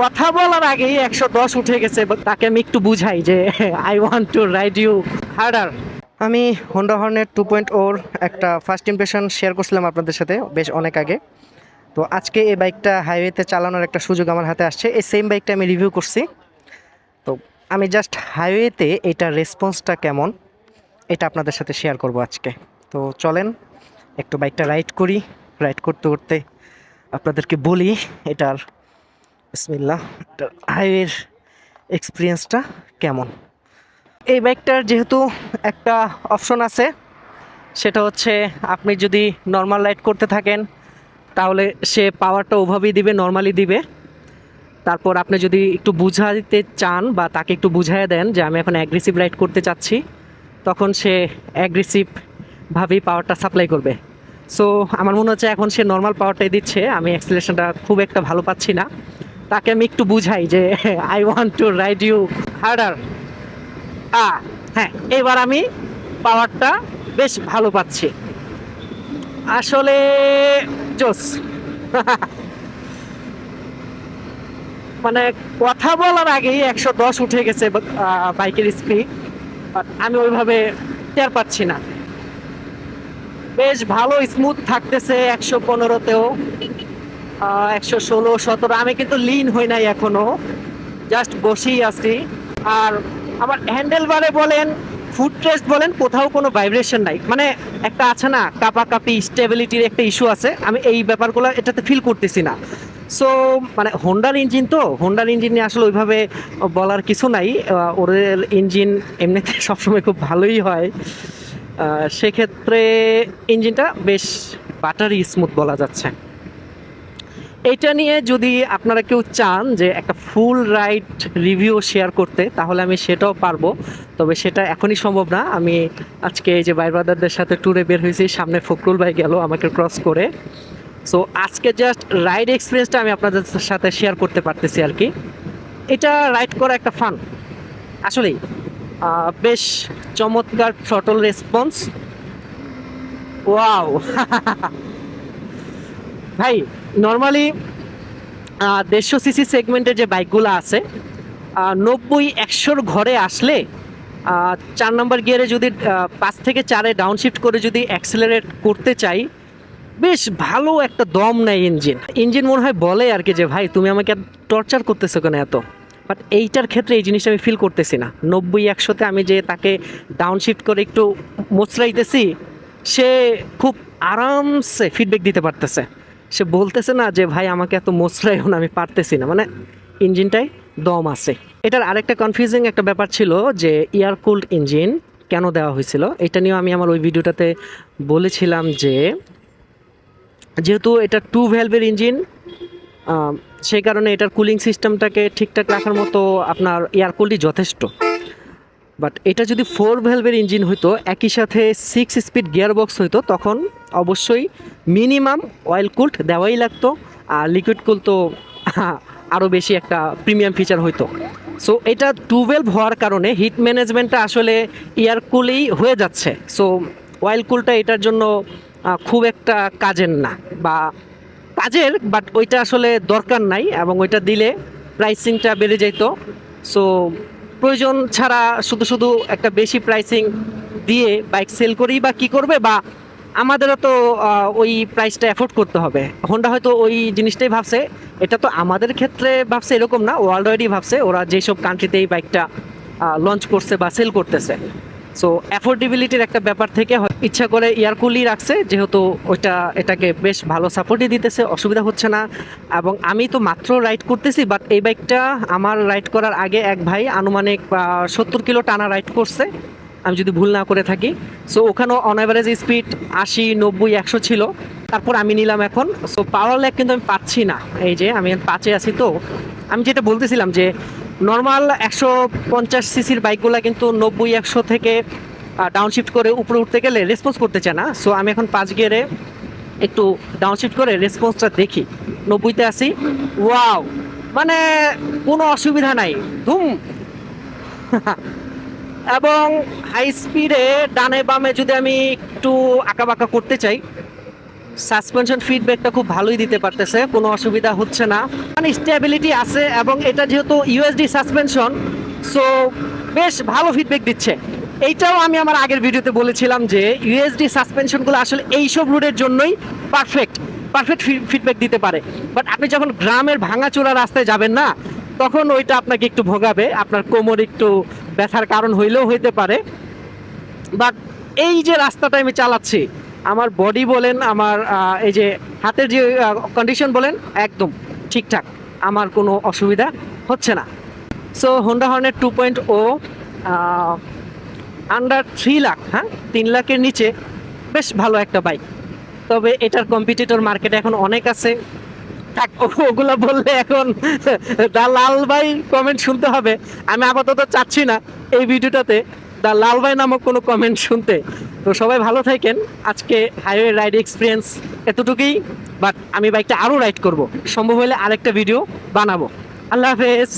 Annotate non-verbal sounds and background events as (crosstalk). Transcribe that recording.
কথা বলার আগেই একশো দশ উঠে গেছে তাকে আমি একটু বুঝাই যে I want to ride you harder আমি হোন্ডা হর্নের টু পয়েন্ট ওর একটা ফার্স্ট ইমপ্রেশন শেয়ার করছিলাম আপনাদের সাথে বেশ অনেক আগে। তো আজকে এই বাইকটা হাইওয়েতে চালানোর একটা সুযোগ আমার হাতে আসছে। এই সেম বাইকটা আমি রিভিউ করছি। তো আমি জাস্ট হাইওয়েতে এটার রেসপন্সটা কেমন, এটা আপনাদের সাথে শেয়ার করব আজকে। তো চলেন, একটু বাইকটা রাইড করি। রাইড করতে করতে আপনাদেরকে বলি, এটার বিসমিল্লাহ। এটার হাইওয়ের এক্সপিরিয়েন্সটা কেমন? এই বাইকটার যেহেতু একটা অপশন আছে, সেটা হচ্ছে আপনি যদি নর্মাল রাইড করতে থাকেন, তাহলে সে পাওয়ারটা ওভাবেই দিবে নর্মালি দিবে। তারপর আপনি যদি একটু বুঝাইতে চান বা তাকে একটু বুঝাই দেন যে আমি এখন অ্যাগ্রেসিভ রাইড করতে চাচ্ছি, তখন সে অ্যাগ্রেসিভভাবেই পাওয়ারটা সাপ্লাই করবে। সো আমার মনে হচ্ছে এখন সে নর্মাল পাওয়ারটাই দিচ্ছে, আমি অ্যাক্সিলেশনটা খুব একটা ভালো পাচ্ছি না। তাকে আমি একটু বুঝাই যে I want to ride you harder আ হ্যাঁ এবার আমি পাওয়ারটা বেশ ভালো পাচ্ছি। আসলে, জোস। (laughs) মানে কথা বলার আগেই একশো দশ উঠে গেছে বাইকের স্পিড বাট আমি ওইভাবে টের পাচ্ছি না। বেশ ভালো স্মুথ থাকতেছে একশো পনেরোতেও। একশো ষোলো, সতেরো, আমি কিন্তু লিন হই নাই এখনও। জাস্ট বসেই আছি। আর আমার হ্যান্ডেল বারে বলেন ফুড টেস্ট বলেন, কোথাও কোনো ভাইব্রেশন নাই। মানে একটা আছে না, কাপাকাপি স্টেবিলিটির একটা ইস্যু আছে। আমি এই ব্যাপারগুলো এটাতে ফিল করতেছি না। সো মানে হোন্ডার ইঞ্জিন তো হোন্ডার ইঞ্জিন নিয়ে আসলে ওইভাবে বলার কিছু নাই। ওদের ইঞ্জিন এমনিতে (laughs) সবসময় খুব ভালোই হয়। সেক্ষেত্রে ইঞ্জিনটা বেশ বাটারি স্মুথ বলা যাচ্ছে। এটা নিয়ে যদি আপনারা কেউ চান যে একটা ফুল রাইড রিভিউ শেয়ার করতে, তাহলে আমি সেটাও পারব। তবে সেটা এখনই সম্ভব না। আমি আজকে এই যে ভাই ব্রাদারদের সাথে ট্যুরে বের হয়েছি, সামনে ফখরুল ভাই গেল আমাকে ক্রস করে। সো আজকে জাস্ট রাইড এক্সপিরিয়েন্সটা আমি আপনাদের সাথে শেয়ার করতে পারতেছি আর কি। এটা রাইড করা একটা ফান আসলেই বেশ চমৎকার থ্রটল রেসপন্স ওয়াও ভাই নর্মালি দেড়শো সিসি সেগমেন্টের যে বাইকগুলো আছে নব্বই একশোর ঘরে আসলে চার নম্বর গিয়ারে যদি পাঁচ থেকে চারে ডাউনশিফট করে যদি অ্যাক্সেলারেট করতে চাই, বেশ ভালো একটা দম নেয় ইঞ্জিন ইঞ্জিন মনে হয় বলে আর কি যে, ভাই, তুমি আমাকে টর্চার করতেছো কেন এত? বাট এইটার ক্ষেত্রে এই জিনিসটা আমি ফিল করতেছি না। নব্বই একশোতে আমি যে তাকে ডাউনশিফট করে একটু মোচড়াইতেছি সে খুব আরামসে ফিডব্যাক দিতে পারতেছে। সে বলতেছে না যে, ভাই, আমাকে এত মোচড়াইও না, আমি পারতেছি না। মানে ইঞ্জিনটাই দম আছে। এটার আরেকটা কনফিউজিং একটা ব্যাপার ছিল যে এয়ার কুলড ইঞ্জিন কেন দেওয়া হয়েছিল? এটা নিয়েও আমি আমার ওই ভিডিওটাতে বলেছিলাম যে, যেহেতু এটা টু ভ্যালভের ইঞ্জিন সেই কারণে এটার কুলিং সিস্টেমটাকে ঠিকঠাক রাখার মতো আপনার এয়ার কুলটি যথেষ্ট। বাট এটা যদি ফোর ভ্যালভের ইঞ্জিন হইতো, একই সাথে সিক্স স্পিড গিয়ার বক্স হইতো, তখন অবশ্যই মিনিমাম অয়েল কুল্ট দেওয়াই লাগতো, আর লিকুইড কুল তো (laughs) আরও বেশি একটা প্রিমিয়াম ফিচার হইতো। সো এটা টুয়েলভ হওয়ার কারণে হিট ম্যানেজমেন্টটা আসলে এয়ার কুলেই হয়ে যাচ্ছে। সো অয়েল কুলটা এটার জন্য খুব একটা কাজের না, বা কাজের বাট ওইটা আসলে দরকার নাই, এবং ওইটা দিলে প্রাইসিংটা বেড়ে যেত সো প্রয়োজন ছাড়া শুধু শুধু একটা বেশি প্রাইসিং দিয়ে বাইক সেল করি বা কি করবে, বা আমাদেরও তো ওই প্রাইসটা অ্যাফোর্ড করতে হবে। হোন্ডা হয়তো ওই জিনিসটাই ভাবছে। এটা তো আমাদের ক্ষেত্রে ভাবছে এরকম না ওয়ার্ল্ড ওয়াইডই ভাবছে। ওরা যেসব কান্ট্রিতে এই বাইকটা লঞ্চ করছে বা সেল করতেছে। সো অ্যাফোর্ডেবিলিটির একটা ব্যাপার থেকে ইচ্ছা করে এয়ারকুলই রাখছে, যেহেতু ওইটা, এটাকে বেশ ভালো সাপোর্টই দিতেছে, অসুবিধা হচ্ছে না। এবং আমি তো মাত্র রাইড করতেছি বাট এই বাইকটা আমার রাইড করার আগে এক ভাই আনুমানিক সত্তর কিলো টানা রাইড করছে। আমি যদি ভুল না করে থাকি। সো ওখানেও অন অ্যাভারেজ স্পিড আশি, নব্বই, একশো ছিল। তারপর আমি নিলাম এখন। সো পাওয়ার ল্যাগ কিন্তু আমি পাচ্ছি না। এই যে, আমি পাঁচে আছি তো। আমি যেটা বলতেছিলাম যে নর্মাল একশো পঞ্চাশ সিসির বাইকগুলো কিন্তু নব্বই, একশো থেকে ডাউনশিফট করে উপরে উঠতে গেলে রেসপন্স করতে চায় না। সো আমি এখন পাঁচ গিয়ারে একটু ডাউনশিফট করে রেসপন্সটা দেখি। নব্বইতে আসি ওয়াও মানে কোনো অসুবিধা নাই। ধুম! (laughs) এবং হাই স্পিডে ডানে বামে যদি আমি একটু আঁকাবাঁকা করতে চাই সাসপেনশন ফিডব্যাকটা খুব ভালোই দিতে পারতেছে, কোনো অসুবিধা হচ্ছে না। মানে স্টেবিলিটি আছে এবং এটা যেহেতু ইউএসডি সাসপেনশন সো বেশ ভালো ফিডব্যাক দিচ্ছে। এইটাও আমি আমার আগের ভিডিওতে বলেছিলাম যে ইউএসডি সাসপেনশনগুলো আসলে এইসব রুটের জন্যই পারফেক্ট পারফেক্ট ফিডব্যাক দিতে পারে। বাট আপনি যখন গ্রামের ভাঙাচোরা রাস্তায় যাবেন না, তখন ওইটা আপনাকে একটু ভোগাবে, আপনার কোমর একটু ব্যথার কারণ হইলেও হইতে পারে। বাট এই যে রাস্তাটা আমি চালাচ্ছি, আমার বডি বলেন, আমার এই যে হাতের যে কন্ডিশন বলেন, একদম ঠিকঠাক। আমার কোনো অসুবিধা হচ্ছে না। So Honda হর্নের two point O under three lakh হ্যাঁ? তিন লাখের নিচে বেশ ভালো একটা বাইক তবে এটার কম্পিটিটর মার্কেটে এখন অনেক আছে। ওগুলো বললে এখন দা লাল ভাই কমেন্ট শুনতে হবে। আমি আপাতত চাচ্ছি না এই ভিডিওটাতে দা লাল ভাই নামক কোনো কমেন্ট শুনতে। তো সবাই ভালো থাকেন। আজকে হাইওয়ে রাইড এক্সপিরিয়েন্স এতটুকুই বাট আমি বাইকটা আরও রাইড করব। সম্ভব হলে আরেকটা ভিডিও বানাবো। আল্লাহ হাফেজ।